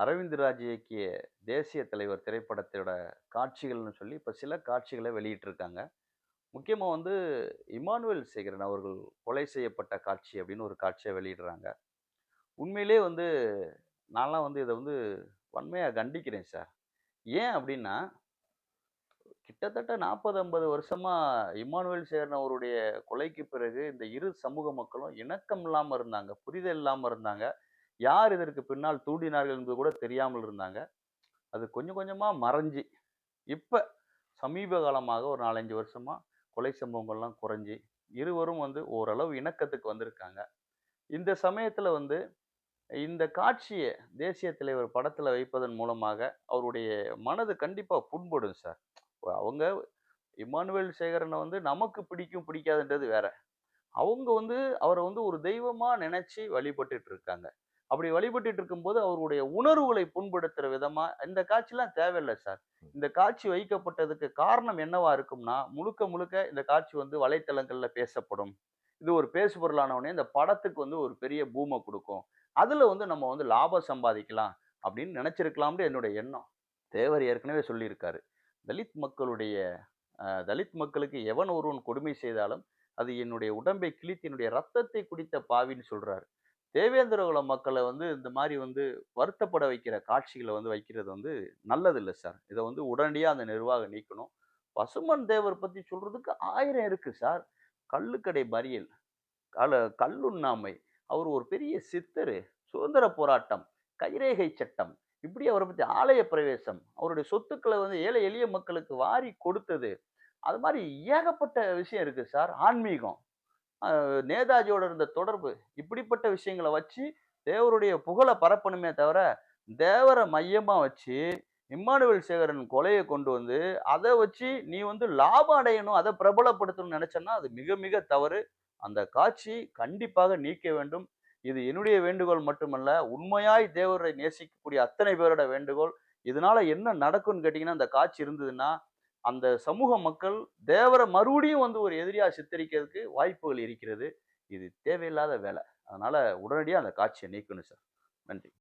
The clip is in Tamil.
அரவிந்த் ராஜ் இயக்கிய தேசிய தலைவர் திரைப்படத்தோட காட்சிகள்னு சொல்லி இப்போ சில காட்சிகளை வெளியிட்டிருக்காங்க. முக்கியமாக வந்து இமானுவேல் சேகரன் அவர்கள் கொலை செய்யப்பட்ட காட்சி அப்படின்னு ஒரு காட்சியை வெளியிடுறாங்க. உண்மையிலே வந்து நான்லாம் வந்து இதை வந்து வன்மையாக கண்டிக்கிறேன் சார். ஏன் அப்படின்னா கிட்டத்தட்ட நாற்பது ஐம்பது வருஷமாக இமானுவேல் சேகரன் அவருடைய கொலைக்கு பிறகு இந்த இரு சமூக மக்களும் இணக்கம் இல்லாமல் இருந்தாங்க புரிதல் இல்லாமல் இருந்தாங்க. யார் இதற்கு பின்னால் தூண்டினார்கள் என்பது கூட தெரியாமல் இருந்தாங்க. அது கொஞ்சம் கொஞ்சமாக மறைஞ்சி இப்போ சமீப காலமாக ஒரு நாலஞ்சு வருஷமாக கொலை சம்பவங்கள்லாம் குறைஞ்சி இருவரும் வந்து ஓரளவு இணக்கத்துக்கு வந்திருக்காங்க. இந்த சமயத்தில் வந்து இந்த காட்சியை தேசிய தலைவர் படத்தில் வைப்பதன் மூலமாக அவருடைய மனது கண்டிப்பாக புண்படும் சார். அவங்க இமானுவேல் சேகரனை வந்து நமக்கு பிடிக்கும் பிடிக்காதுன்றது வேற. அவங்க வந்து அவரை வந்து ஒரு தெய்வமாக நினச்சி வழிபட்டுட்டு இருக்காங்க. அப்படி வழிபட்டுட்டு இருக்கும்போது அவருடைய உணர்வுகளை புண்படுத்துற விதமா இந்த காட்சிலாம் தேவையில்லை சார். இந்த காட்சி வைக்கப்பட்டதுக்கு காரணம் என்னவா இருக்கும்னா முழுக்க முழுக்க இந்த காட்சி வந்து வலைத்தளங்கள்ல பேசப்படும். இது ஒரு பேசு பொருளானவனே இந்த படத்துக்கு வந்து ஒரு பெரிய பூமை கொடுக்கும். அதுல வந்து நம்ம வந்து லாபம் சம்பாதிக்கலாம் அப்படின்னு நினைச்சிருக்கலாம்னு என்னுடைய எண்ணம். தேவர் ஏற்கனவே சொல்லியிருக்காரு. தலித் மக்களுடைய தலித் மக்களுக்கு எவன் ஒருவன் கொடுமை செய்தாலும் அது என்னுடைய உடம்பை கிழித்து என்னுடைய ரத்தத்தை குடித்த பாவின்னு சொல்றாரு. தேவேந்திர குல மக்களை வந்து இந்த மாதிரி வந்து வருத்தப்பட வைக்கிற காட்சிகளை வந்து வைக்கிறது வந்து நல்லது இல்லை சார். இதை வந்து உடனடியாக அந்த நிர்வாகம் நீக்கணும். பசுமன் தேவர் பற்றி சொல்கிறதுக்கு ஆயிரம் இருக்குது சார். கல்லுக்கடை மறியல் கல கல்லுண்ணாமை அவர் ஒரு பெரிய சித்தர் சுதந்திர போராட்டம் கைரேகை சட்டம் இப்படி அவரை பற்றி ஆலய பிரவேசம் அவருடைய சொத்துக்களை வந்து ஏழை எளிய மக்களுக்கு வாரி கொடுத்தது. அது மாதிரி ஏகப்பட்ட விஷயம் இருக்குது சார். ஆன்மீகம் நேதாஜியோட இருந்த தொடர்பு இப்படிப்பட்ட விஷயங்களை வச்சு தேவருடைய புகழை பரப்பணுமே தவிர தேவரை மையமாக வச்சு இம்மானுவேல் சேகரன் கொலையை கொண்டு வந்து அதை வச்சு நீ வந்து லாபம் அடையணும் அதை பிரபலப்படுத்தணும்னு நினச்சேன்னா அது மிக மிக தவறு. அந்த காட்சி கண்டிப்பாக நீக்க வேண்டும். இது என்னுடைய வேண்டுகோள் மட்டுமல்ல உண்மையாய் தேவரை நேசிக்கக்கூடிய அத்தனை பேரோட வேண்டுகோள். இதனால என்ன நடக்கும்னு கேட்டிங்கன்னா அந்த காட்சி இருந்ததுன்னா அந்த சமூக மக்கள் தேவரை மறுபடியும் வந்து ஒரு எதிரியாக சித்தரிக்கிறதுக்கு வாய்ப்புகள் இருக்கிறது. இது தேவையில்லாத வேலை. அதனால் உடனடியாக அந்த காட்சியை நீக்கணும் சார். நன்றி.